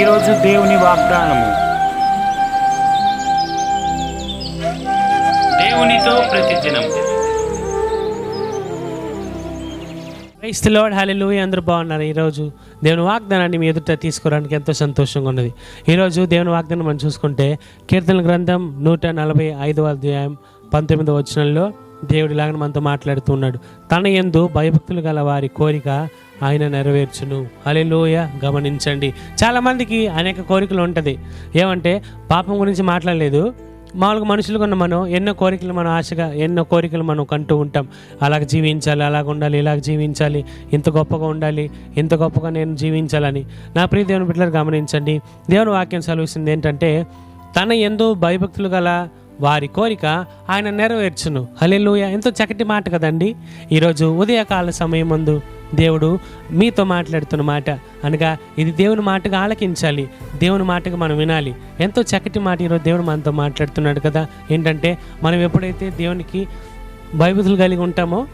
ఈరోజు దేవుని వాగ్దానము. దేవునితో ప్రతిదినం. క్రైస్త లార్డ్ హల్లెలూయా అందరూ బాగున్నారు. ఈరోజు దేవుని వాగ్దానాన్ని మీ ఎదుట తీసుకోవడానికి ఎంతో సంతోషంగా ఉన్నది. ఈరోజు దేవుని వాగ్దానం మనం చూసుకుంటే కీర్తన గ్రంథం నూట నలభై ఐదవ అధ్యాయం పంతొమ్మిదవ వచనంలో దేవుడి లాగా మనతో మాట్లాడుతున్నాడు తన ఎందు భయభక్తులు గల వారి కోరిక ఆయన నెరవేర్చును. అలెలోయ గమనించండి. చాలామందికి అనేక కోరికలు ఉంటుంది. ఏమంటే పాపం గురించి మాట్లాడలేదు. మామూలుగా మనుషులు ఉన్న మనం ఎన్నో కోరికలు మనం ఆశగా ఎన్నో కోరికలు మనం కంటూ ఉంటాం. అలాగ జీవించాలి అలాగ ఉండాలి ఇలాగ జీవించాలి. ఇంత గొప్పగా ఉండాలి ఇంత గొప్పగా నేను జీవించాలని. నా ప్రియ దేవుని బిడ్డలు గమనించండి. దేవుని వాక్యం సెలవుస్తుంది ఏంటంటే తన ఎందు భయభక్తులు గల వారి కోరిక ఆయన నెరవేర్చును. హల్లెలూయా. ఎంతో చక్కటి మాట కదండి. ఈరోజు ఉదయకాల సమయం ముందు దేవుడు మీతో మాట్లాడుతున్న మాట అనగా ఇది దేవుని మాటగా ఆలకించాలి దేవుని మాటగా మనం వినాలి. ఎంతో చక్కటి మాట ఈరోజు దేవుడు మనతో మాట్లాడుతున్నాడు కదా. ఏంటంటే మనం ఎప్పుడైతే దేవునికి భయభూతులు కలిగి ఉంటామో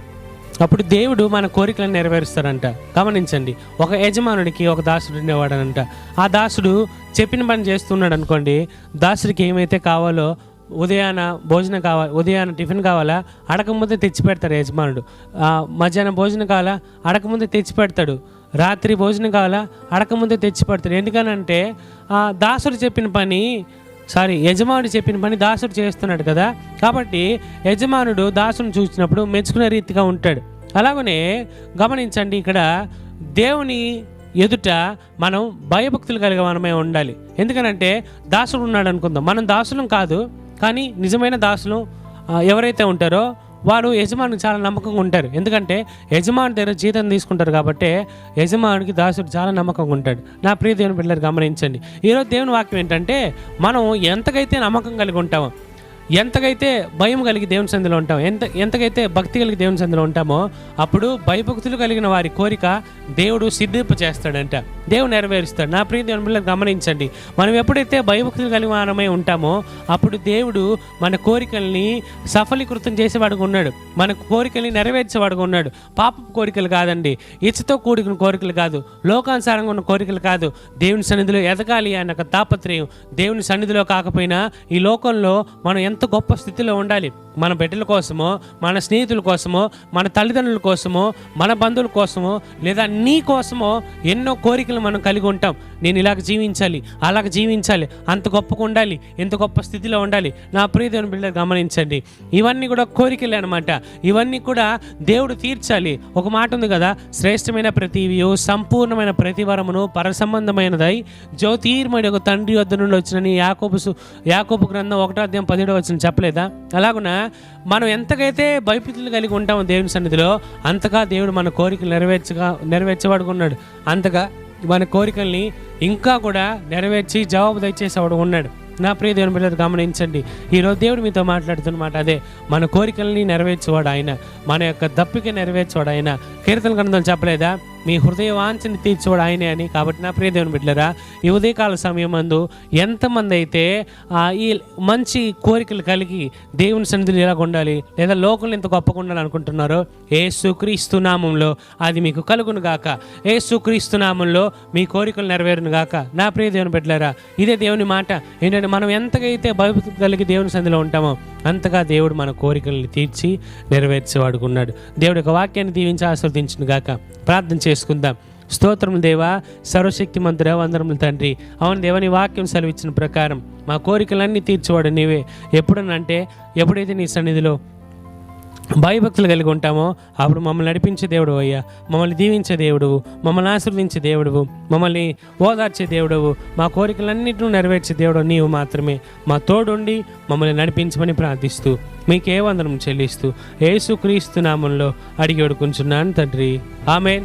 అప్పుడు దేవుడు మన కోరికలను నెరవేరుస్తారంట గమనించండి ఒక యజమానుడికి ఒక దాసుడు ఉండేవాడనంట. ఆ దాసుడు చెప్పిన పని చేస్తున్నాడు అనుకోండి దాసుడికి ఏమైతే కావాలో ఉదయాన భోజనం కావాలి ఉదయాన టిఫిన్ కావాలా? అడకముందే తెచ్చి పెడతాడు యజమానుడు మధ్యాహ్నం భోజనం కావాలా? అడకముందే తెచ్చి పెడతాడు రాత్రి భోజనం కావాలా? అడకముందే తెచ్చి పెడతాడు ఎందుకనంటే ఆ దాసుడు చెప్పిన పని సారీ యజమానుడు చెప్పిన పని దాసుడు చేస్తున్నాడు కదా? కాబట్టి యజమానుడు దాసుని చూసినప్పుడు మెచ్చుకునే రీతిగా ఉంటాడు. అలాగనే గమనించండి ఇక్కడ దేవుని ఎదుట మనం భయభక్తులు కలిగి మనమే ఉండాలి. ఎందుకనంటే దాసుడు ఉన్నాడు అనుకుందాం మనం దాసులం కాదు. కానీ నిజమైన దాసులు ఎవరైతే ఉంటారో వారు యజమానికి చాలా నమ్మకంగా ఉంటారు. ఎందుకంటే యజమాని దగ్గర జీతం తీసుకుంటారు కాబట్టి యజమానికి దాసుడు చాలా నమ్మకంగా ఉంటాడు. నా ప్రియ దేవుని బిడ్డలు గమనించండి. ఈరోజు దేవుని వాక్యం ఏంటంటే మనం ఎంతకైతే నమ్మకం కలిగి ఉంటామో ఎంతకైతే భయం కలిగి దేవుని సంధిలో ఉంటామో ఎంత ఎంతకైతే భక్తి కలిగి దేవుని సంధిలో ఉంటామో అప్పుడు భయభక్తులు కలిగిన వారి కోరిక దేవుడు సిద్ధింప చేస్తాడంట. దేవుడు నెరవేరుస్తాడు. నా ప్రియ దేవుని గమనించండి. మనం ఎప్పుడైతే భయభక్తులు కలిగిన వారమై ఉంటామో అప్పుడు దేవుడు మన కోరికల్ని సఫలీకృతం చేసేవాడుగా ఉన్నాడు. మన కోరికల్ని నెరవేర్చేవాడుగా ఉన్నాడు. పాప కోరికలు కాదండి. ఇచ్చతో కూడిన కోరికలు కాదు. లోకానుసారంగా ఉన్న కోరికలు కాదు. దేవుని సన్నిధిలో ఎదగాలి అన్న ఒక తాపత్రయం దేవుని సన్నిధిలో కాకపోయినా ఈ లోకంలో మనం ఎంత గొప్ప స్థితిలో ఉండాలి? మన బిడ్డల కోసమో మన స్నేహితుల కోసమో మన తల్లిదండ్రుల కోసమో మన బంధువుల కోసమో లేదా నీ కోసమో ఎన్నో కోరికలు మనం కలిగి ఉంటాం. నేను ఇలాగ జీవించాలి అలాగ జీవించాలి అంత గొప్పగా ఉండాలి ఎంత గొప్ప స్థితిలో ఉండాలి. నా ప్రియదేవుని బిడ్డ గమనించండి. ఇవన్నీ కూడా కోరికలే అనమాట ఇవన్నీ కూడా దేవుడు తీర్చాలి. ఒక మాట ఉంది కదా శ్రేష్టమైన ప్రతివియు సంపూర్ణమైన ప్రతివరమును పరసంబంధమైనదై జ్యోతిర్మడి ఒక తండ్రి వద్ద నుండి వచ్చినని యాకోబు యాకోబు గ్రంథం ఒకటో అధ్యాయం పదిహేడో వచ్చిన చెప్పలేదా? అలాగున? మనం ఎంతకైతే భయపితులు కలిగి ఉంటామో దేవుని సన్నిధిలో అంతగా దేవుడు మన కోరికలు నెరవేర్చగా నెరవేర్చబడుకున్నాడు అంతగా మన కోరికల్ని ఇంకా కూడా నెరవేర్చి జవాబు దయచేసేవాడు ఉన్నాడు. నా ప్రియ దేవుని బిడ్డలు గమనించండి. ఈరోజు దేవుడు మీతో మాట్లాడుతున్నమాట అదే. మన కోరికల్ని నెరవేర్చేవాడు ఆయన. మన యొక్క దప్పిక నెరవేర్చేవాడు ఆయన. కీర్తన గ్రంథం చెప్పలేదా? మీ హృదయ వాంఛని తీర్చేవాడు ఆయనే అని. కాబట్టి నా ప్రియ దేవుని ఈ ఉదయకాల సమయం మందు ఎంతమంది అయితే ఆ, ఈ మంచి కోరికలు కలిగి దేవుని సన్నిధిలో ఎలా ఉండాలి లేదా లోకంలో ఎంత గొప్పగా ఉండాలి అనుకుంటున్నారో ఏ సుక్రీస్తునామంలో అది మీకు కలుగును గాక. ఏ సుక్రీస్తునామంలో మీ కోరికలు నెరవేరును గాక. నా ప్రియ దేవుని బిడ్డలారా ఇదే దేవుని మాట. ఏంటంటే మనం ఎంతకైతే భయభక్తి కలిగి దేవుని సన్నిధిలో ఉంటామో అంతగా దేవుడు మన కోరికల్ని తీర్చి నెరవేర్చేవాడుకున్నాడు దేవుడి యొక్క వాక్యాన్ని దీవించి ఆస్వాదించును గాక. ప్రార్థన చేసుకుందాం. స్తోత్రం దేవా సర్వశక్తి మంత్రి వందరముల తండ్రి. అవును దేవని వాక్యం సెలవిచ్చిన ప్రకారం మా కోరికలన్నీ తీర్చేవాడు నీవే. ఎప్పుడనంటే ఎప్పుడైతే నీ సన్నిధిలో భయభక్తులు కలిగి ఉంటామో అప్పుడు మమ్మల్ని నడిపించే దేవుడు అయ్యా. మమ్మల్ని దీవించే దేవుడు మమ్మల్ని ఆశీర్వదించే దేవుడు మమ్మల్ని ఓదార్చే దేవుడు మా కోరికలన్నింటినీ నెరవేర్చే దేవుడు నీవు మాత్రమే. మా తోడుండి మమ్మల్ని నడిపించమని ప్రార్థిస్తూ మీకే వందనం చెల్లిస్తూ ఏసుక్రీస్తు నామంలో అడిగి అడుకుంటున్నాను తండ్రి. ఆమెన్.